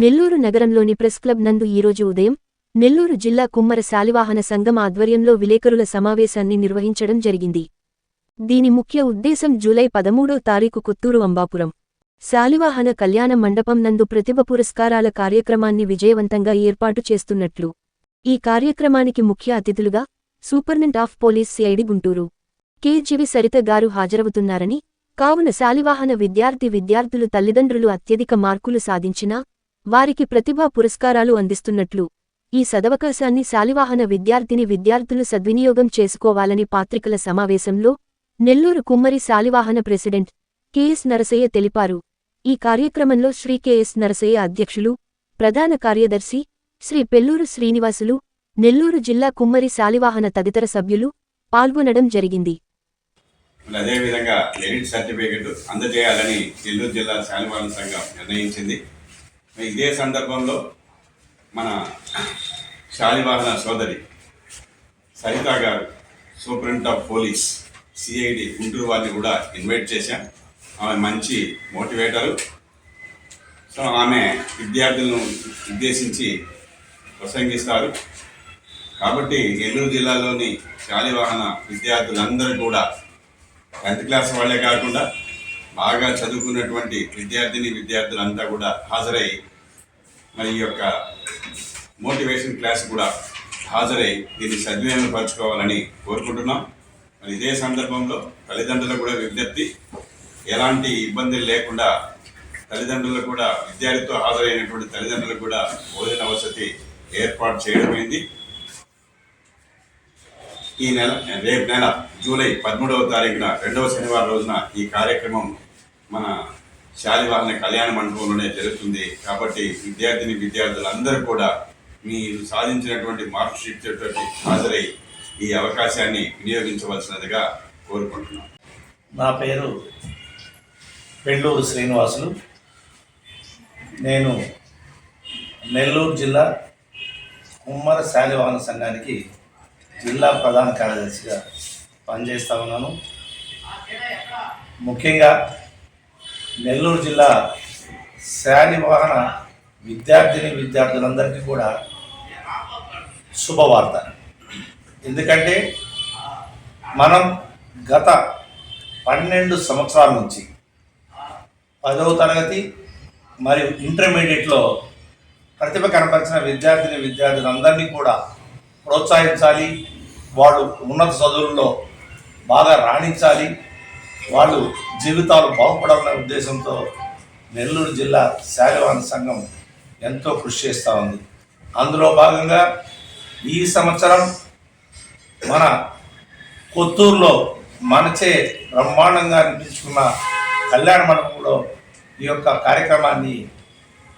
నెల్లూరు నగరంలోని press club నందు ఈరోజు ఉదయం నెల్లూరు జిల్లా కుమ్మర శాలివాహన సంఘం ఆధ్వర్యంలో విలేకరుల సమావేశాన్ని నిర్వహించడం జరిగింది. దీని ముఖ్య ఉద్దేశం జూలై పదమూడో తారీఖు కొత్తూరు అంబాపురం శాలివాహన కళ్యాణ మండపం నందు ప్రతిభ పురస్కారాల కార్యక్రమాన్ని విజయవంతంగా ఏర్పాటు చేస్తున్నట్లు ఈ కార్యక్రమానికి ముఖ్య అతిథులుగా superintendent of police CID Guntur K Saritha గారు హాజరవుతున్నారని కావున శాలివాహన విద్యార్థి విద్యార్థులు తల్లిదండ్రులు అత్యధిక మార్కులు సాధించినా వారికి ప్రతిభా పురస్కారాలు అందిస్తున్నట్లు. ఈ సదవకాశాన్ని శాలివాహన విద్యార్థిని విద్యార్థులు సద్వినియోగం చేసుకోవాలని పాత్రికల సమావేశంలో నెల్లూరు కుమ్మరి శాలివాహన ప్రెసిడెంట్ కెఎస్ నరసయ్య తెలిపారు. ఈ కార్యక్రమంలో శ్రీ కెఎస్ నరసయ్య అధ్యక్షులు ప్రధాన కార్యదర్శి శ్రీ పెల్లూరు శ్రీనివాసులు నెల్లూరు జిల్లా కుమ్మరి శాలివాహన తదితర సభ్యులు పాల్గొనడం జరిగింది. అదేవిధంగా మెరిట్ సర్టిఫికెట్ అందజేయాలని నెల్లూరు జిల్లా శాలివాహన సంఘం నిర్ణయించింది. ఇదే సందర్భంలో మన శాలివాహన సోదరి సరిత గారు superintendent of police CID Guntur వారిని కూడా ఇన్వైట్ చేశాం. ఆమె మంచి మోటివేటరు. సో ఆమె విద్యార్థులను ఉద్దేశించి ప్రసంగిస్తారు. కాబట్టి నెల్లూరు జిల్లాలోని శాలివాహన విద్యార్థులందరూ కూడా టెన్త్ క్లాస్ వాళ్ళే కాకుండా బాగా చదువుకున్నటువంటి విద్యార్థిని విద్యార్థులంతా కూడా హాజరై మరి ఈ యొక్క మోటివేషన్ క్లాస్ కూడా హాజరై దీన్ని సద్వినియోగపరచుకోవాలని కోరుకుంటున్నాం. మరి ఇదే సందర్భంలో తల్లిదండ్రులకు కూడా విజ్ఞప్తి ఎలాంటి ఇబ్బందులు లేకుండా తల్లిదండ్రులు కూడా విద్యార్థితో హాజరైనటువంటి తల్లిదండ్రులకు కూడా భోజన వసతి ఏర్పాటు చేయడమైంది. ఈ నెల రేపు నెల జూలై పదమూడవ తారీఖున రెండవ శనివారం రోజున ఈ కార్యక్రమం మన శాలివాహన కళ్యాణ మండపంలోనే జరుగుతుంది. కాబట్టి విద్యార్థిని విద్యార్థులందరూ కూడా మీరు సాధించినటువంటి మార్క్ షీట్ తోటి హాజరై ఈ అవకాశాన్ని వినియోగించవలసినదిగా కోరుకుంటున్నాను నా పేరు పెళ్ళూరు శ్రీనివాసులు. నేను నెల్లూరు జిల్లా కుమ్మర శాలివాహన సంఘానికి జిల్లా ప్రధాన కార్యదర్శిగా పనిచేస్తా ఉన్నాను. ముఖ్యంగా నెల్లూరు జిల్లా శానివాహన విద్యార్థిని విద్యార్థులందరికీ కూడా శుభవార్త. ఎందుకంటే మనం గత పన్నెండు సంవత్సరాల నుంచి పదవ తరగతి మరియు ఇంటర్మీడియట్లో ప్రతిభ కనపరిచిన విద్యార్థిని విద్యార్థులందరినీ కూడా ప్రోత్సహించాలి వాళ్ళు ఉన్నత చదువుల్లో బాగా రాణించాలి వాళ్ళు జీవితాలు బాగుపడాలనే ఉద్దేశంతో నెల్లూరు జిల్లా శాలివాన సంఘం ఎంతో కృషి చేస్తూ ఉంది. అందులో భాగంగా ఈ సంవత్సరం మన కొత్తూరులో మనచే బ్రహ్మాండంగా అనిపించుకున్న కళ్యాణ మండపంలో ఈ యొక్క కార్యక్రమాన్ని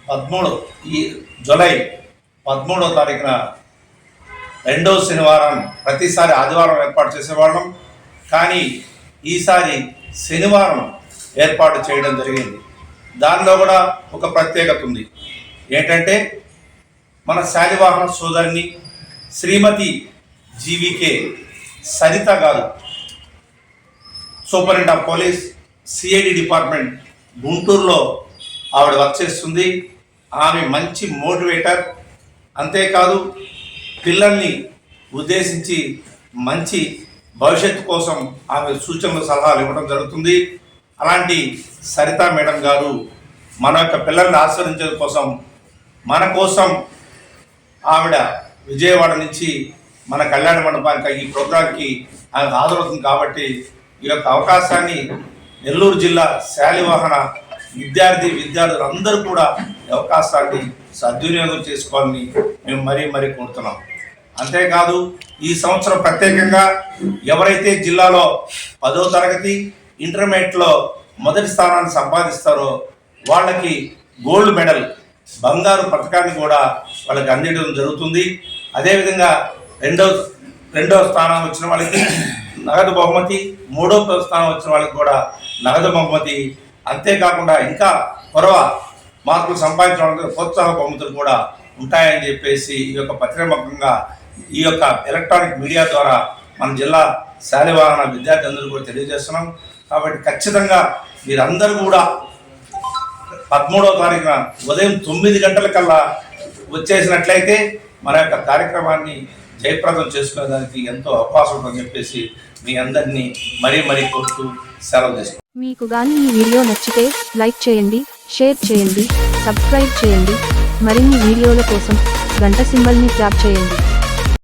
పదమూడు ఈ జూలై పదమూడో తారీఖున రెండవ శనివారం ప్రతిసారి ఆదివారం ఏర్పాటు చేసేవాళ్ళం. కానీ ఈసారి శనివారం ఏర్పాటు చేయడం జరిగింది. దానిలో కూడా ఒక ప్రత్యేకత ఉంది. ఏంటంటే మన Shalivahana సోదరిని Shrimati G V K Saritha గారు superintendent of police CID department గుంటూరులో ఆవిడ వర్క్ చేస్తుంది. ఆమె మంచి మోటివేటర్. అంతేకాదు పిల్లల్ని ఉద్దేశించి మంచి భవిష్యత్తు కోసం ఆమె సూచనలు సలహాలు ఇవ్వడం జరుగుతుంది. అలాంటి సరిత మేడం గారు మన యొక్క పిల్లల్ని ఆశ్రయించడం కోసం మన కోసం ఆవిడ విజయవాడ నుంచి మన కళ్యాణ మండపానికి ఈ ప్రోగ్రాంకి ఆమె హాజరవుతుంది కాబట్టి ఈ యొక్క అవకాశాన్ని నెల్లూరు జిల్లా శాలివాహన విద్యార్థి విద్యార్థులు అందరూ కూడా ఈ అవకాశాన్ని సద్వినియోగం చేసుకోవాలని మేము మరీ మరీ కోరుతున్నాం. అంతేకాదు ఈ సంవత్సరం ప్రత్యేకంగా ఎవరైతే జిల్లాలో పదో తరగతి ఇంటర్మీడియట్లో మొదటి స్థానాన్ని సంపాదిస్తారో వాళ్ళకి గోల్డ్ మెడల్ బంగారు పథకాన్ని కూడా వాళ్ళకి అందించడం జరుగుతుంది. అదేవిధంగా రెండో రెండవ స్థానం వచ్చిన వాళ్ళకి నగదు బహుమతి మూడో స్థానం వచ్చిన వాళ్ళకి కూడా నగదు బహుమతి. అంతేకాకుండా ఇంకా కొరవ మార్కులు సంపాదించడానికి ప్రోత్సాహ బహుమతులు కూడా ఉంటాయని చెప్పేసి ఈ యొక్క పత్రికముఖంగా ఈ యొక్క ఎలక్ట్రానిక్ మీడియా ద్వారా మన జిల్లా శాలివాహన విద్యార్థి అందరూ కూడా తెలియజేస్తున్నాం. కాబట్టి ఖచ్చితంగా మీరందరూ కూడా పదమూడవ తారీఖున ఉదయం తొమ్మిది గంటలకల్లా వచ్చేసినట్లయితే మన యొక్క కార్యక్రమాన్ని జయప్రదం చేసుకునేదానికి ఎంతో అవకాశం ఉందని చెప్పేసి మీ అందరినీ మరీ మరీ కోరుతూ సెలవు తీసుకుంటాం మీకు కానీ ఈ వీడియో నచ్చితే లైక్ చేయండి షేర్ చేయండి సబ్స్క్రైబ్ చేయండి. మరిన్ని వీడియోల కోసం గంట సింబల్ని ట్యాప్ చేయండి.